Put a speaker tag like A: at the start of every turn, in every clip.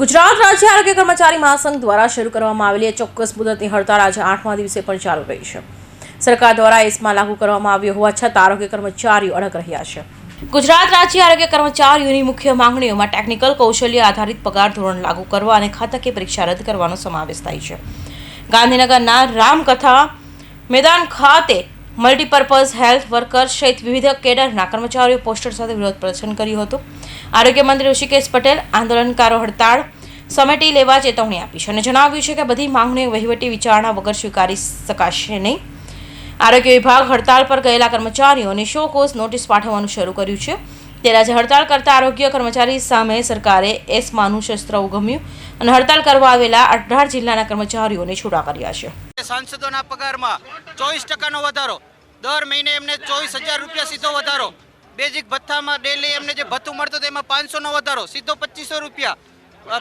A: ગુજરાત રાજ્ય આરોગ્ય કર્મચારી મહાસંઘ દ્વારા શરૂ કરવામાં આવેલી ચોક્કસ મુદતની હડતાળ આજે આઠમા દિવસે પણ ચાલુ રહી છે. સરકાર દ્વારા એસમાં લાગુ કરવામાં આવ્યો હોવા છતાં આરોગ્ય કર્મચારીઓ અડગ રહ્યા છે. ગુજરાત રાજ્ય આરોગ્ય કર્મચારીઓની મુખ્ય માંગણીઓમાં ટેકનિકલ કૌશલ્ય આધારિત પગાર ધોરણ લાગુ કરવા અને ખાતાકીય પરીક્ષા રદ કરવાનો સમાવેશ થાય છે. ગાંધીનગરના રામકથા મેદાન ખાતે મલ્ટીપર્પઝ હેલ્થ વર્કર્સ સહિત વિવિધ કેડરના કર્મચારીઓ પોસ્ટર સાથે વિરોધ પ્રદર્શન કર્યું હતું. આરોગ્ય મંત્રી ઋષિકેશ પટેલ આંદોલનકારો હડતાળ સમેટી લેવા ચેતવણી આપી છે અને જણાવ્યું છે કે બધી માંગણીઓ વહીવટી વિચારણા વગર સ્વીકારી શકાશે નહીં. આરોગ્ય વિભાગ હડતાળ પર ગયેલા કર્મચારીઓને શો કોઝ નોટિસ પાઠવવાનું શરૂ કર્યું છે. ત્યારે આજે હડતાળ કરતા આરોગ્ય કર્મચારી સામે સરકારે એસમાનું શસ્ત્ર ઉગમ્યું અને હડતાળ કરવા આવેલા અઢાર જિલ્લાના કર્મચારીઓને છૂટા કર્યા છે.
B: સાંસદોના પગારમાં ચોવીસ ટકાનો વધારો. દર મહિને એમને ચોવીસ હજાર રૂપિયા સીધો વધારો. બેઝિક ભથ્થામાં ડેલી એમને જે ભથ્થું મળતું એમાં પાંચસોનો વધારો, સીધો પચીસો રૂપિયા.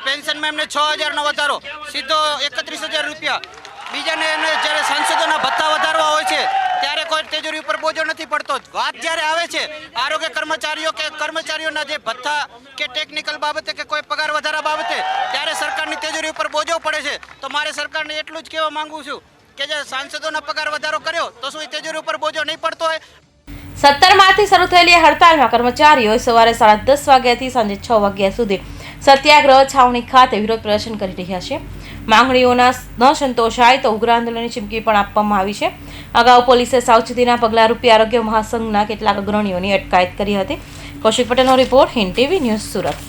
B: પેન્શનમાં એમને છ હજારનો વધારો, સીધો એકત્રીસ હજાર રૂપિયા. બીજાને એમને જ્યારે સાંસદોના ભથ્થા વધારવા હોય છે, ત્યારે કોઈ તેજરી ઉપર બોજો નથી પડતો. વાત જ્યારે આવે છે, આરોગ્ય કર્મચારીઓ કે કર્મચારીઓના જે ભથ્થા કે ટેકનિકલ બાબતે કે કોઈ પગાર વધારા બાબતે, ત્યારે સરકારની તેજરી ઉપર બોજો પડે છે. તો મારે સરકારને એટલું જ કહેવા માંગુ છું કે જે સાંસદોના પગાર વધારો કર્યો તો શું એ તેજોરી ઉપર બોજો નહીં પડતો હોય
A: સત્તરમાંથી શરૂ થયેલી હડતાલમાં કર્મચારીઓએ સવારે સાડા દસ વાગ્યાથી સાંજે છ વાગ્યા સુધી સત્યાગ્રહ છાવણી ખાતે વિરોધ પ્રદર્શન કરી રહ્યા છે. માંગણીઓના ન સંતોષાય તો ઉગ્ર આંદોલનની ચીમકી પણ આપવામાં આવી છે. અગાઉ પોલીસે સાવચેતીના પગલાં રૂપે આરોગ્ય મહાસંઘના કેટલાક અગ્રણીઓની અટકાયત કરી હતી. કૌશિક પટેલનો report Hind TV news Surat.